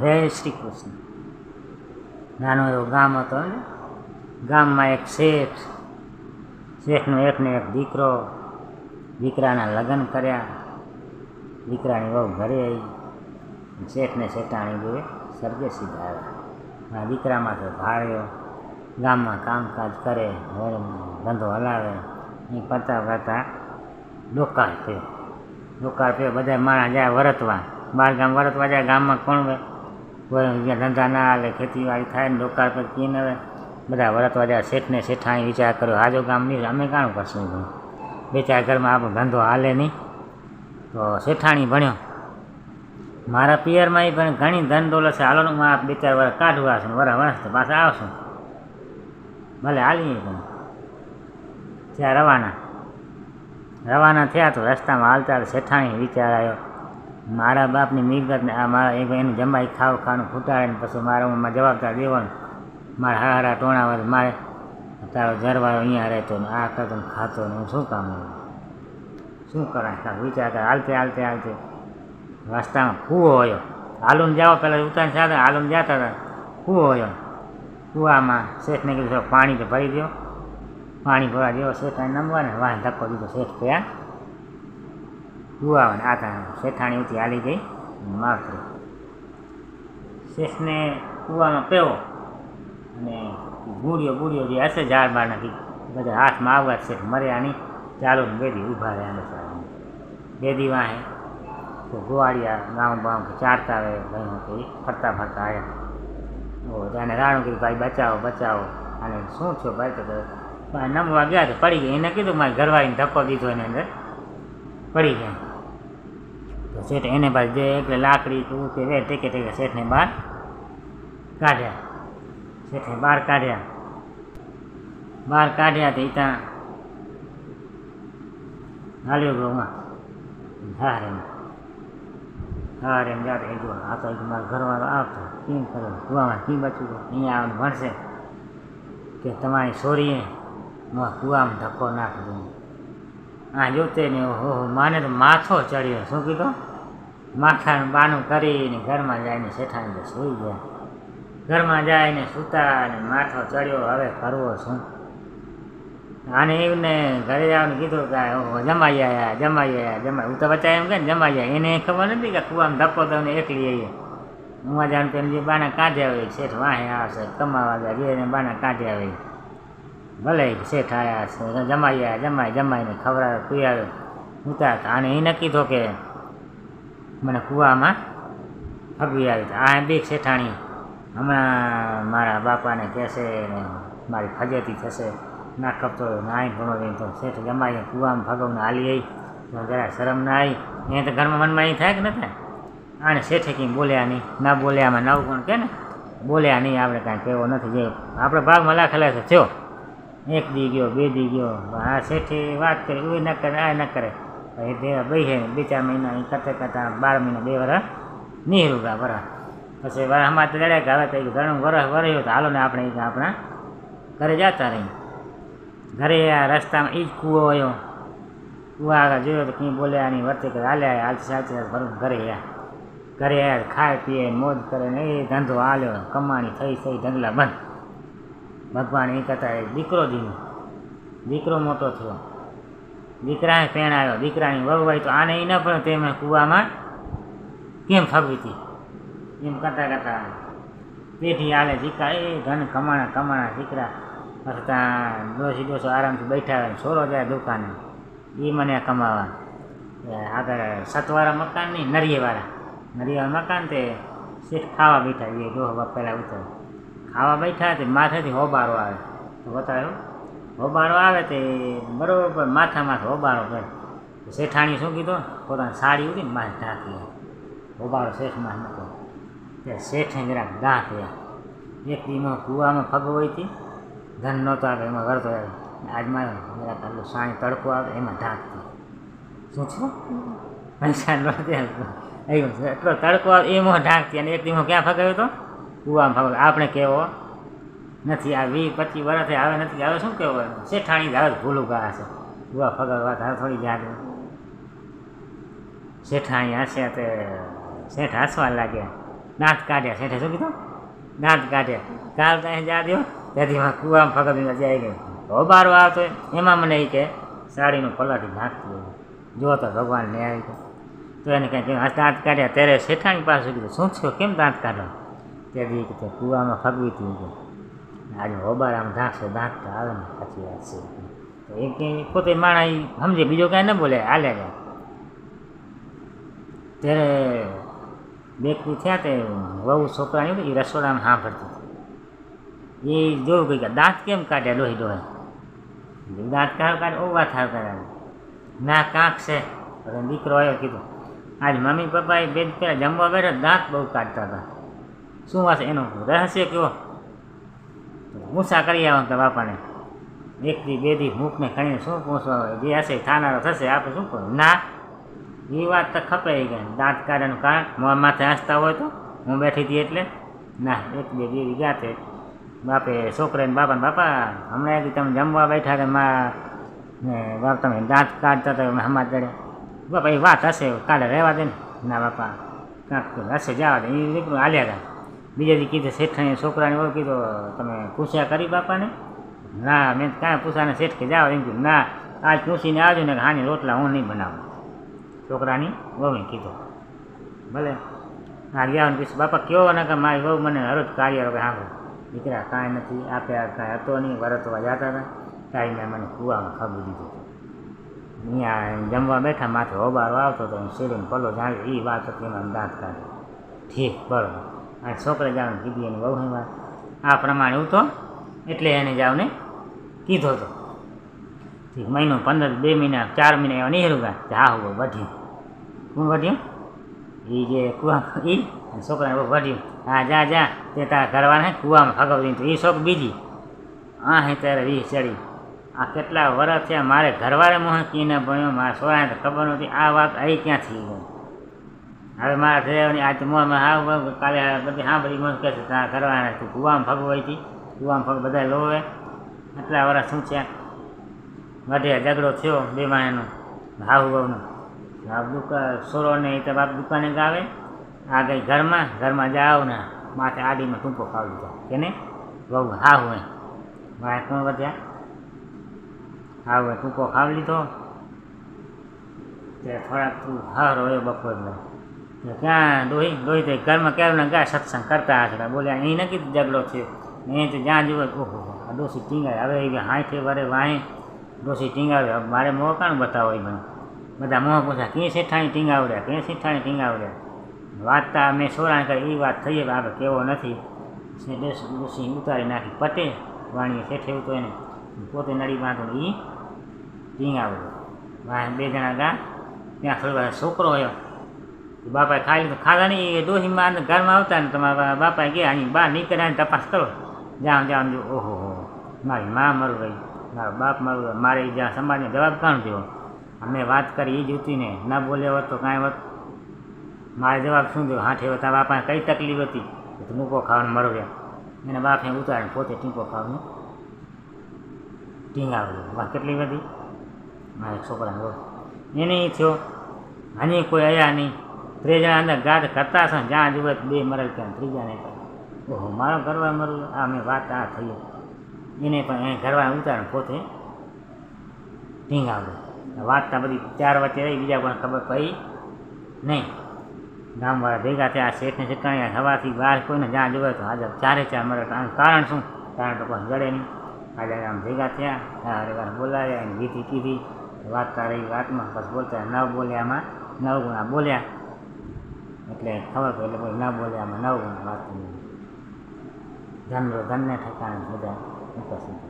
જય શ્રી કૃષ્ણ નાનો એવો ગામ હતો ને, ગામમાં એક શેઠ, શેઠનો એકને એક દીકરો, દીકરાના લગ્ન કર્યા. દીકરાની વહુ ઘરે આવી. શેઠને શેઠાણી જોડે સર્ગે સીધા આવ્યા. આ દીકરામાંથી ભાળ્યો, ગામમાં કામકાજ કરે ધંધો હલાવે એ કરતાં કરતાં ડોકાર થયો. ડોકાર થયો બધા માણસ જાય વરતવા. બાર ગામ વરતવા જાય, ગામમાં કોણ ધંધા ના હાલે, ખેતીવાડી થાય ને ડોકાર પર કીને હવે બધા વરતવા જાય શેઠને શેઠાણી વિચાર કર્યો, હાજો ગામ નહીં, અમે કાણું કરશું બે ચાર ઘરમાં આપણો ધંધો હાલે નહીં. તો શેઠાણી ભણ્યો. મારા પિયરમાં એ પણ ઘણી ધન દોલત છે. હાલો હું આ બે ચાર વર્ષ કાઢવા છું વરસ વરસ તો પાછા આવશું. ભલે હાલીએ પણ. ત્યાં રવાના. રવાના થયા તો રસ્તામાં હાલતા શેઠાણી વિચાર આવ્યો. મારા બાપની મિલકતને આ મારા એક એનું જમાઈ ખાવ ખાવાનું ફૂટાડે ને પછી મારા ઉંમાં જવાબદાર દેવાનું. મારે હારા ટોણા વર મારે તારો ઘરવાળો અહીંયા રહેતો ને આ કરતો ને ખાતો ને હું શું કામ? શું કરાય? વિચાર કરે હાલતે હાલતે હાલતે રસ્તામાં કૂવો હોયો હાલુન જાઓ પહેલાં ઉતાર સાથે, હાલુન જતા હતા. કૂવો હોયો કૂવામાં શેઠને કીધું પાણી તો ભરી દો પાણી ભરવા દેવો શેઠ નમવા ને વાહ ધક્કો દીધો શેઠ થયા કૂવા આ ત્રણ શેઠાણી ઉતી હાલી ગઈ માવતરી શેષને કૂવામાં પેવો અને બુડીઓ બુડીઓ જે હશે ઝાડ બાર નાખી, બધા હાથમાં આવવા શેઠ મર્યા નહીં. ચાલો બેદી ઊભા રહ્યા બેસાડીને બેદી વાહે તો ગોવાળિયા ગામ બામ ચારતા આવે હું એ ફરતા ફરતા આવ્યા ઓ તેને રાણું કીધું, ભાઈ, બચાવો બચાવો. અને શું થયો ભાઈ તો નમવા ગયા તો પડી ગઈ એને કીધું, મારી ઘરવાળીને ધક્કો દીધો એની અંદર. પડી ગયા. તો શેઠ એને પાછી જે એટલે લાકડી કે રે ટેકે ટેકે શેઠને બહાર કાઢ્યા. શેઠને બહાર કાઢ્યા. બહાર કાઢ્યા તો ત્યાં હાલ્યો ગયો હા રે હા રે જાતે એ જો આ તો એક મારો ઘરવાળો આવતો. કેમ કરો? કુવામાં કેમ બચવું અહીંયા આવીને ભણશે. કે તમારી છોરીએ માં કુવામાં ધક્કો નાખી દઉં. આ જોતે ને ઓહો, માને તો માથો ચડ્યો. શું કીધું? માથાનું બાનું કરીને ઘરમાં જઈને શેઠાણી સૂઈ ગયા. ઘરમાં જઈને સૂતા અને માથો ચડ્યો, હવે કરવો શું આને એમને ઘરે જવાનું કીધું કે, ઓહો, જમાઈ આવ્યા જમાઈ આયા, જમાઈ. હું તો બચ્ચા એમ કે જમાઈ આવ્યા એને ખબર નથી કે કુવામાં ધક્કો તો એને એકલી આવીએ હું જાણ જે બાના કાઢ્યા આવે શેઠ વાહે આવશે, કમાવા ગયા જે એને બાના કાઢ્યા હોય ભલે શેઠ આવ્યા છે જમાઈ આવ્યા જમાઈ, જમાઈને ખવડાવે પીવાવે ઉતાર અને એ નક્કી થયો કે મને કૂવામાં ફગવી આવી હતી. આ બી શેઠાણી હમણાં મારા બાપાને કહેશે ને મારી ફજેતી થશે. ના કપતો નાઈ ભણો જઈને તો શેઠ જમાઈ કૂવામાં ફગવને હાલી આવી જરા શરમ ના આવી. એ તો ઘરમાં મનમાં એ થાય કે ન થાય? આને શેઠે કંઈ બોલ્યા નહીં. ના બોલ્યામાં નવ કોણ કે ને? બોલ્યા નહીં, આપણે કાંઈ કહેવો નથી. જે, આપણે ભાગમાં લાખેલા છે. થયો એક દી ગયો, બે દી ગયો. આ શેઠે વાત કરી એ ન કરે, આ ન કરે. પછી તે બે બે ચાર મહિના એ કરતા કરતા બાર મહિના, બે વરસ. નહીં રૂગા વરસ. પછી વરસમાં તો લડ્યા કે હવે તો ઘણું વરસ વરસ્યું તો હાલો ને આપણે આપણા ઘરે જતા રહી ઘરે આ રસ્તામાં એ જ કૂવો આવ્યો કૂવા આગળ જોયો તો કંઈ બોલ્યા નહીં વર્તે કે હાલ્યા હાલતી સાચી ઘરે આવ્યા ઘરે આવ્યા ખાય પીએ, મોજ કરે ને એ ધંધો હાલ્યો. કમાણી થઈ થઈ, ઢગલા બંધ. ભગવાન એ કરતા દીકરો દીનો દીકરો મોટો થયો. દીકરાને પહેણાવ્યો દીકરાની વહુ હોય તો આને એ ન પણ તેમને કૂવામાં કેમ ફગવી હતી? એમ કરતાં કરતાં પેઢી હાલે દીકરા, એ ધન કમાણા કમાણા દીકરા ત્યાં ડોસી ડોસો આરામથી બેઠા હોય, છોરો જાય દુકાને, એ મને કમાવા. આગળ સતવાળા મકાન નહીં, નરિયેવાળા. નરિયેવાળા મકાન તે શેઠ ખાવા બેઠા, એ ડોહ પહેલાં ઉતર. ખાવા બેઠા તે માથેથી હોબારો આવે. તો બતાવ્યો હોબારો આવે તે બરોબર માથા માથે હોબારો કરે. શેઠાણી શું કીધું? પોતાની સાડી ઉડી ને માથે ઢાંકી શેઠ શેઠમાં નતો તે શેઠે જરાક દાંત રહ્યા એક દીમાં કૂવામાં ફગવઈ હતી ધન નહોતો આવે, એમાં વળતો આવે. આજ મારે જરાક આટલું સાંજ તડકો આવે, એમાં ઢાંકતી શું છું પૈસા નહોતી એટલો તડકો આવે, એમાં ઢાંકતી અને એક દીમાં ક્યાં ફગાવ્યો હતો કૂવામાં ફગાવ્યો આપણે કેવો? નથી આ વીસ પચીસ વર્ષે આવે નથી આવે શું કહેવાય હવે શેઠાણી હવે ભૂલું ગયા છે ફગર વાત, હવે થોડી યાદ શેઠાણી હશે તે, શેઠ હસવા લાગ્યા. દાંત કાઢ્યા. શેઠે શું કીધું? દાંત કાઢ્યા. કાલ ત્યાં જા દો ત્યાંથી માં કુવામાં ફગડીને જાય ગયો હોબારો આવતો એમાં મને એ કે, સાડીનું પલાટી નાખતું જો તો ભગવાન ને આવી તો એને કંઈ કહ્યું દાંત કાઢ્યા. ત્યારે શેઠાણી પાસે કીધું, શું થયું? કેમ દાંત કાઢો ત્યાંથી કે કુવામાં ફગવી હતી આજે હોબારામાં ઢાંકશો દાંત તો આવે ને સાચી વાત છે તો એ કે પોતે માણા સમજે, બીજો કાંઈ ન બોલે, હાલે જાય ત્યારે બેકરી થયા તે વહુ છોકરાની એ રસોડામાં સાંભળતી એ જોયું કંઈક દાંત કેમ કાઢ્યા ડોહી ડોહે દાંત કાઢ, કાઢે, ઓવા થાવ કરે ના, કાંક છે. હવે દીકરો આવ્યો કીધું, આજ મમ્મી પપ્પાએ બે પહેલાં જમવા બેઠા દાંત બહુ કાઢતા હતા. શું વાત એનું રહસ્ય કયો? મૂસા કરી આવવાનું તો બાપાને. એકથી બે દી મૂકને ખણીને શું પૂછવા જે હશે એ ખાનારો થશે, આપણે શું કરું? ના. એ વાત તો ખપે કે દાંત કાઢવાનું કારણ? મોં માથે હસતા હોય તો? હું બેઠી હતી એટલે? ના, એક બે દેવી ગાતે બાપે, છોકરાને બાપાને, બાપા હમણાં તમે જમવા બેઠા હતા, માં, ને બાપ તમે દાંત કાઢતા અમે હમા ચડ્યા બાપા, એ વાત હશે, કાલે રહેવા દે ને. ના, બાપા, કાંક તો હશે, જવા દે. એ હાલ્યા હતા બીજા દી કીધું, શેઠાણી છોકરાને એવું કીધું, તમે પૂછ્યા કરી બાપાને? ના, મેં કાંઈ પૂછાને શેઠ કે, જાઓ. એમ કીધું, ના, આજ પૂછીને આવજો ને હાની રોટલા હું નહીં બનાવું. છોકરાની વહુને કીધું, ભલે હા ગયા પૂછ્યું બાપા કયો ને કે મારી વહુ મને હરજ કાર્ય કે હા દીકરા, કાંઈ નથી આપ્યા કાંઈ હતો નહીં, વરતવા જતા હતા, તારી મેં મને કૂવામાં ખબર દીધું અહીંયા જમવા બેઠા, માથે હોબારો આવતો હતો શેરીને પલો જાણ્યો એ વાત હતી, એમાં દાંત કાઢ્યો. ઠીક, બરોબર. આ છોકરા જવાનું કીધી એની બહુ વાત આ પ્રમાણે હું તો એટલે એને જાવને કીધો તો. ઠીક મહિનો પંદર, બે મહિના, ચાર મહિના એવા નહીં હેરું હા હું વધ્યું કોણ વધ્યું એ જે કુવા એ છોકરાને બહુ વધ્યું હા, જા જા, તે તારા ઘરવાળા કુવામાં ફગવતી તો એ શોખ બીજી. આ હે ત્યારે વી ચડી. આ કેટલા વર્ષ થયા? મારે ઘરવાળે મોહ કીને ભણ્યો? મારા સોરાને તો ખબર નહોતી. આ વાત અહીં ક્યાંથી? ગઈ હવે મારા ડ્રાઈવરની આજ મોંમાં હાવ કાલે બધી હા બધી મને કહે છે કરવાના તું કુવામાં હોય હતી કુવામાં ફગ બધા લોવે. આટલા વર્ષ શું છે વધે ઝઘડો થયો બે માણસનો હાહુ બહુનો બાપ દુકા સોરો ને તો બાપ દુકાને ગાવે. આ ગઈ ઘરમાં ઘરમાં જાઓ ને માથે આડીમાં ટૂંકો ખાવી લીધો નહીં? બહુ હાહુ એ મારે કોણ વધ્યા? હાહુ એ ટૂંકો ખાવી લીધો. તે થોડાક તું હારો એ બપોરનો. તે ક્યાં ડોહી ડોહી તે ઘરમાં કેવું ને ગયા સત્સંગ કરતા હશે. બોલ્યા અહીં કીધું ઝઘડો થયો. એ તો જ્યાં જુએ, ઓહો આ ડોસી ટીંગાય. હવે એ હાંઠે વરે વાંહે ડોસી ટીંગાવે મારે મોં કાણ બતાવો એ બધા મોં પૂછ્યા, ક્યાં શેઠાણી ટીંગાવડ્યા? ક્યાં શેઠાણી ટીંગાવડ્યા? વાતતા મેં સોરાણ કરી એ વાત થઈ કે આપણે કેવો નથી. ડોસી ઉતારી નાખી પતે વાણીએ શેઠે તો એને. પોતે નડી બાંધો એ ટીંગાવડ્યો બે જણા ગા, ત્યાં થોડી વાર છોકરો આવ્યો બાપાએ ખાલી એ ડોહીમાં ઘરમાં આવતા ને તમારા બાપાએ કે અહીં બહાર નીકળ્યા તપાસ કરો. જામ જામ જો ઓહો હો મારી મા મરું ભાઈ મારો બાપ મરું મારે જ્યાં સમાજને જવાબ કાણ થયો અમે વાત કરી એ જ ને. ના બોલ્યો હોત તો કાંઈ હોત. મારે જવાબ શું થયો? હાથે હતા બાપાને કઈ તકલીફ હતી? તો મૂકો ખાવાનું મરવ્યા એને બાપે ઉતારીને પોતે ટીંકો ખાવાનું ટીંગાવ્યો. વાહ, કેટલી બધી? મારા છોકરાને એને થયો. હજી કોઈ આયા નહીં. ત્રીજા અંદર ગાઢ કરતા હશે જ્યાં જુએ બે મરેલ ક્યાં ત્રીજા ને ઓહો, મારો ઘરવા મરું, આ મેં વાત આ થઈ. એને પણ એ ઘરવા ઉતારણ પોતે ઢીંગાવ્યું. વાતતા બધી ચાર વચ્ચે રહી, બીજા પણ ખબર પડી નહીં. ગામવાળા ભેગા થયા શેઠને શેઠાણી હવાથી બહાર કોઈને જ્યાં જોવે તો હાજર. ચારે ચાર મરે આનું કારણ શું? કારણ તો કોઈ જડે નહીં. આજે આમ ભેગા થયા હા વાર બોલાવ્યા, એની વિધિ કીધી. વાતતા રહી વાતમાં, બસ બોલતા નવ બોલ્યામાં નવ ગુણા બોલ્યા. એટલે ખબર પડે એટલે કોઈ બોલે આમાં નવ વાત ધન ધનને ઠેકાણે બધા ઉપસ્થિત